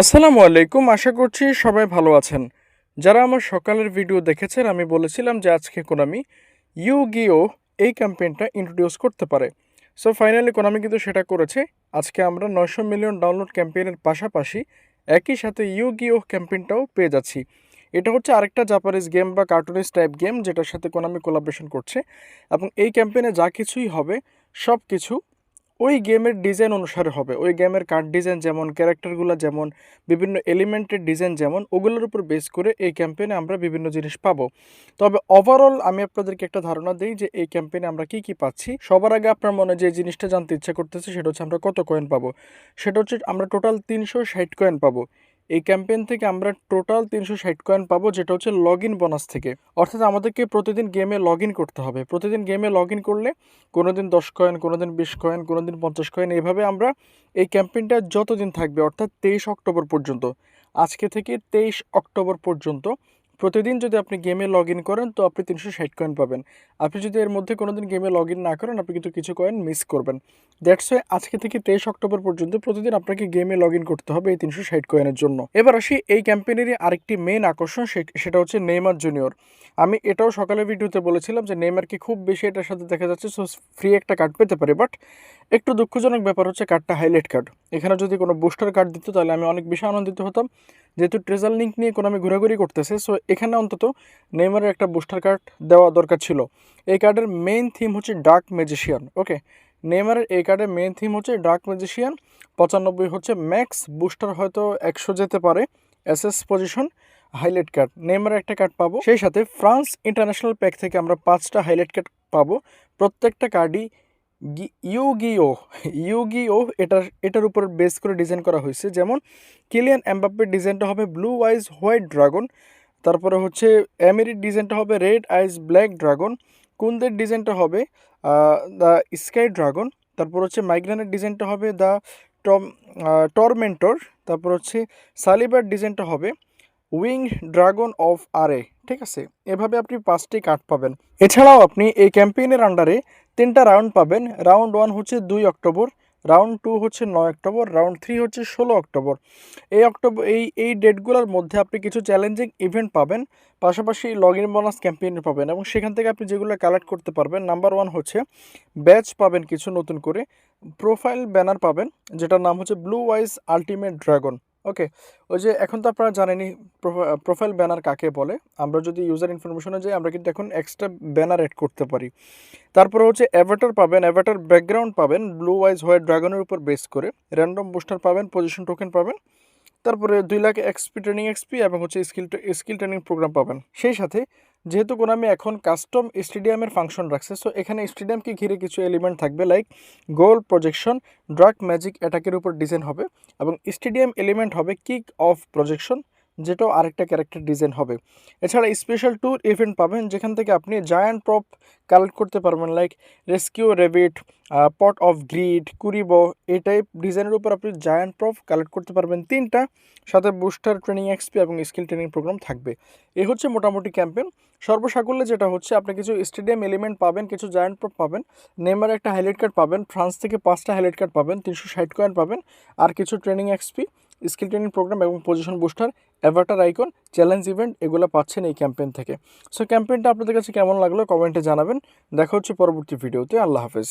আসসালামু আলাইকুম, আশা করছি সবাই ভালো আছেন। যারা আমার সকালের ভিডিও দেখেছেন, আমি বলেছিলাম যে আজকে কোনামি ইউগিও এই ক্যাম্পেইনটা ইন্ট্রোডিউস করতে পারে। সো ফাইনালি কোনামি কিন্তু সেটা করেছে। আজকে আমরা নয়শো মিলিয়ন ডাউনলোড ক্যাম্পেইনের পাশাপাশি একই সাথে ইউগিও ক্যাম্পেইনটাও পেয়ে যাচ্ছি। এটা হচ্ছে আরেকটা জাপানিজ গেম বা কার্টুনিস টাইপ গেম যেটার সাথে কোনামি কোলাবরেশন করছে। এবং এই ক্যাম্পেইনে যা কিছুই হবে সব কিছু ওই গেমের ডিজাইন অনুসারে হবে। ওই গেমের কার্ড ডিজাইন যেমন ক্যারেক্টারগুলো যেমন, বিভিন্ন এলিমেন্টের ডিজাইন যেমন, ওগুলোর উপর বেস করে এই ক্যাম্পেইনে আমরা বিভিন্ন জিনিস পাবো। তবে ওভারঅল আমি আপনাদেরকে একটা ধারণা দিই যে এই ক্যাম্পেইনে আমরা কি কি পাচ্ছি। সবার আগে আপনার মনে যে জিনিসটা জানতে ইচ্ছা করতেছে সেটা হচ্ছে আমরা কত কয়েন পাবো। সেটা হচ্ছে আমরা টোটাল তিনশো ষাট কয়েন পাবো। এই ক্যাম্পেইন থেকে আমরা টোটাল তিনশো ষাট কয়েন পাবো, যেটা হচ্ছে লগ ইন বোনাস থেকে। অর্থাৎ আমাদেরকে প্রতিদিন গেমে লগ ইন করতে হবে। প্রতিদিন গেমে লগ ইন করলে কোনো দিন দশ কয়েন কোনো দিন বিশ কয়েন কোনো দিন পঞ্চাশ কয়েন এইভাবে আমরা এই ক্যাম্পেইনটা যতদিন থাকবে, অর্থাৎ তেইশ অক্টোবর পর্যন্ত, আজকে থেকে তেইশ অক্টোবর পর্যন্ত প্রতিদিন যদি আপনি গেমে লগ ইন করেন, তো আপনি তিনশো ষাট কয়েন পাবেন। আপনি যদি এর মধ্যে কোনো দিন গেমে লগ ইন না করেন, আপনি কিন্তু কিছু কয়েন মিস করবেন। দ্যাটস ওয়াই আজকে থেকে তেইশ অক্টোবর পর্যন্ত প্রতিদিন আপনাকে গেমে লগ ইন করতে হবে এই তিনশো ষাট কয়েনের জন্য। এবার আসি এই ক্যাম্পেইনেরই আরেকটি মেন আকর্ষণ সেটা হচ্ছে নেইমার জুনিয়র আমি এটাও সকালে ভিডিওতে বলেছিলাম যে নেইমারকে খুব বেশি এটার সাথে দেখা যাচ্ছে সো ফ্রি একটা কার্ড পেতে পারে বাট একটু দুঃখজনক ব্যাপার হচ্ছে কার্ডটা হাইলাইট কার্ড এখানে যদি কোনো বুস্টার কার্ড দিত, তাহলে আমি অনেক বেশি আনন্দিত হতাম। যেহেতু ট্রেজার লিঙ্ক নিয়ে কোনো আমি ঘোরাঘুরি করতেছে সো এখানে অন্তত নেইমারের একটা বুস্টার কার্ড দেওয়া দরকার ছিল। এই কার্ডের মেইন থিম হচ্ছে ডার্ক ম্যাজিশিয়ান ওকে নেইমারের এই কার্ডের মেইন থিম হচ্ছে ডার্ক ম্যাজিশিয়ান, পঁচানব্বই হচ্ছে ম্যাক্স, বুস্টার হয়তো একশো যেতে পারে, এসএস পজিশন, হাইলাইট কার্ড। নেইমারের একটা কার্ড পাবো, সেই সাথে ফ্রান্স ইন্টারন্যাশনাল প্যাক থেকে আমরা পাঁচটা হাইলাইট কার্ড পাবো। প্রত্যেকটা কার্ডই ইউগিও ইউগিও এটার এটার উপর বেস করে ডিজাইন করা হয়েছে। যেমন কিলিয়ান এমবাপ্পের ডিজাইনটা হবে ব্লু আইজ হোয়াইট ড্রাগন তারপরে হচ্ছে এমেরির ডিজাইনটা হবে রেড আইজ ব্ল্যাক ড্রাগন কুন্দের ডিজাইনটা হবে দ্য স্কাই ড্রাগন তারপর হচ্ছে মাইগ্রেনের ডিজাইনটা হবে দ্য টম টরমেন্টর তারপর হচ্ছে সালিবার ডিজাইনটা হবে উইং ড্রাগন অফ আরে, ঠিক আছে? এভাবে আপনি পাঁচটি কার্ড পাবেন। এছাড়াও আপনি এই ক্যাম্পেইনের আন্ডারে তিনটা রাউন্ড পাবেন। রাউন্ড ওয়ান হচ্ছে দুই অক্টোবর, রাউন্ড টু হচ্ছে নয় অক্টোবর, রাউন্ড থ্রি হচ্ছে ষোলো অক্টোবর। এই অক্টোবর এই এই ডেটগুলোর মধ্যে আপনি কিছু চ্যালেঞ্জিং ইভেন্ট পাবেন, পাশাপাশি লগ ইন বোনাস ক্যাম্পেইন পাবেন এবং সেখান থেকে আপনি যেগুলো কালেক্ট করতে পারবেন, নাম্বার ওয়ান হচ্ছে ব্যাচ পাবেন কিছু নতুন করে, প্রোফাইল ব্যানার পাবেন, যেটার নাম হচ্ছে blue eyes ultimate dragon. Okay, ওই যে এখন তো আপনারা জানেনই প্রোফাইল ব্যানার কাকে বলে? আমরা যদি ইউজার ইনফরমেশনে যাই, আমরা কিন্তু এখন এক্সট্রা ব্যানার অ্যাড করতে পারি। তারপরে হচ্ছে অ্যাভাটার পাবেন অ্যাভাটার ব্যাকগ্রাউন্ড পাবেন ব্লু ওয়াইজ হোয়াইট ড্রাগনের উপর বেস করে। র্যান্ডম বুস্টার পাবেন পজিশন টোকেন পাবেন। তারপরে দুই লাখ এক্সপি ট্রেনিং এক্সপি এবং হচ্ছে স্কিল স্কিল ট্রেনিং প্রোগ্রাম পাবেন। সেই সাথে যেহেতু কোনামি এখন কাস্টম স্টেডিয়ামের ফাংশন রাখছে সো এখানে স্টেডিয়ামকে ঘিরে কিছু এলিমেন্ট থাকবে like goal projection drag magic অ্যাটাকের উপর ডিজাইন হবে এবং স্টেডিয়াম এলিমেন্ট হবে কিক অফ প্রজেকশন যেটাও আরেকটা ক্যারেক্টার ডিজাইন হবে। এছাড়া স্পেশাল ট্যুর ইভেন্ট পাবেন, যেখান থেকে আপনি জায়ান্ট প্রপ কালেক্ট করতে পারবেন like rescue rabbit pot of greed Kuriboh এই টাইপ ডিজাইনের উপর আপনি জায়ান্ট প্রপ কালেক্ট করতে পারবেন তিনটা। সাথে বুস্টার ট্রেনিং এক্সপি এবং স্কিল ট্রেনিং প্রোগ্রাম থাকবে। এই হচ্ছে মোটামুটি ক্যাম্পেন সর্বসাকুল্যে যেটা হচ্ছে, আপনি কিছু স্টেডিয়াম এলিমেন্ট পাবেন, কিছু জায়ান্ট প্রপ পাবেন। নেমার একটা হাইলাইট কার্ড পাবেন ফ্রান্স থেকে পাঁচটা হাইলাইট কার্ড পাবেন, তিনশো ষাট কয়েন পাবেন, আর কিছু training XP skill training programme এবং position booster avatar icon challenge event এগুলো পাচ্ছেন এই ক্যাম্পেন থেকে। সো ক্যাম্পেনটা আপনাদের কাছে কেমন লাগল? কমেন্টে জানাবেন। দেখা হচ্ছে পরবর্তী ভিডিওতে আল্লাহ হাফেজ।